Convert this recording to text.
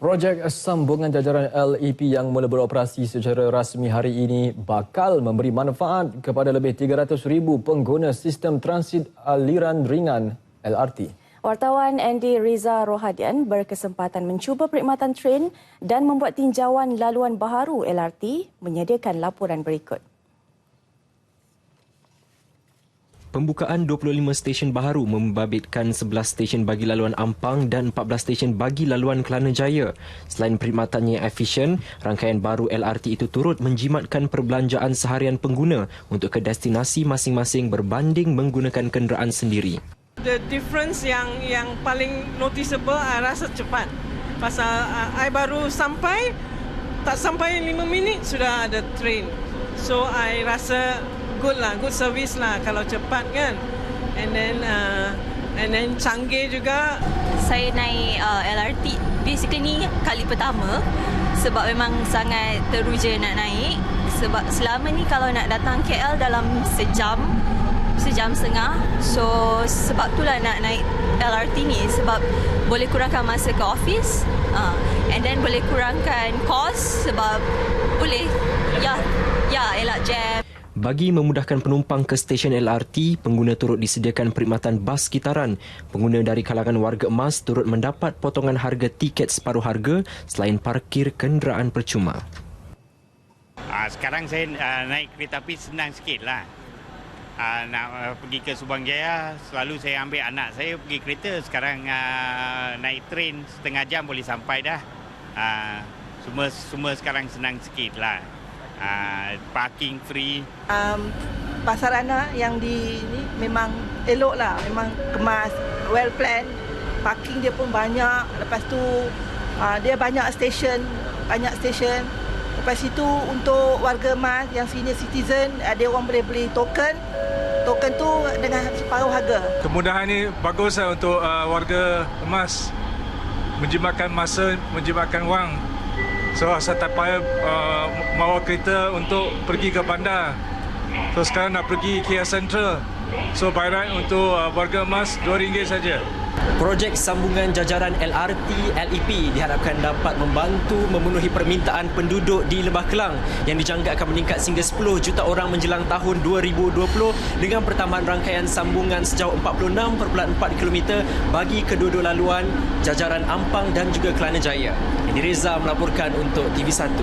Projek sambungan jajaran LEP yang mula beroperasi secara rasmi hari ini bakal memberi manfaat kepada lebih 300,000 pengguna sistem transit aliran ringan LRT. Wartawan Andy Riza Rohadian berkesempatan mencuba perkhidmatan train dan membuat tinjauan laluan baharu LRT menyediakan laporan berikut. Pembukaan 25 stesen baharu membabitkan 11 stesen bagi laluan Ampang dan 14 stesen bagi laluan Kelana Jaya. Selain perkhidmatannya yang efisien, rangkaian baru LRT itu turut menjimatkan perbelanjaan seharian pengguna untuk ke destinasi masing-masing berbanding menggunakan kenderaan sendiri. The difference yang yang paling noticeable I rasa cepat. Pasal uh, I baru sampai tak sampai 5 minit sudah ada train. So I rasa good lah, good service lah kalau cepat kan. And then uh, and then canggih juga. Saya naik uh, LRT basically ni kali pertama sebab memang sangat teruja nak naik sebab selama ni kalau nak datang KL dalam sejam sejam setengah so sebab itulah nak naik LRT ni sebab boleh kurangkan masa ke office uh, and then boleh kurangkan cost sebab boleh ya ya elak jam Bagi memudahkan penumpang ke stesen LRT, pengguna turut disediakan perkhidmatan bas kitaran. Pengguna dari kalangan warga emas turut mendapat potongan harga tiket separuh harga selain parkir kenderaan percuma. Uh, sekarang saya uh, naik kereta api senang sikit lah. Uh, nak pergi ke Subang Jaya, selalu saya ambil anak saya pergi kereta. Sekarang naik train setengah jam boleh sampai dah. Semua semua sekarang senang sikit lah. Uh, parking free. um, pasar anak yang di ni memang elok lah memang kemas well planned. Parking dia pun banyak. Lepas tu uh, dia banyak stesen banyak stesen lepas itu untuk warga emas yang senior citizen uh, dia orang boleh beli token. Token tu dengan separuh harga. Kemudahan ini bagus lah untuk uh, warga emas. Menjimatkan masa, menjimatkan wang. So asal tak payah uh, bawa kereta untuk pergi ke bandar. So sekarang nak pergi Kia Central. So bayaran untuk uh, warga emas RM2 saja. Projek sambungan jajaran LRT LEP diharapkan dapat membantu memenuhi permintaan penduduk di Lembah Kelang yang dijangka akan meningkat sehingga 10 juta orang menjelang tahun 2020 dengan pertambahan rangkaian sambungan sejauh 46.4 km bagi kedua-dua laluan jajaran Ampang dan juga Kelana Jaya. Reza melaporkan untuk TV1.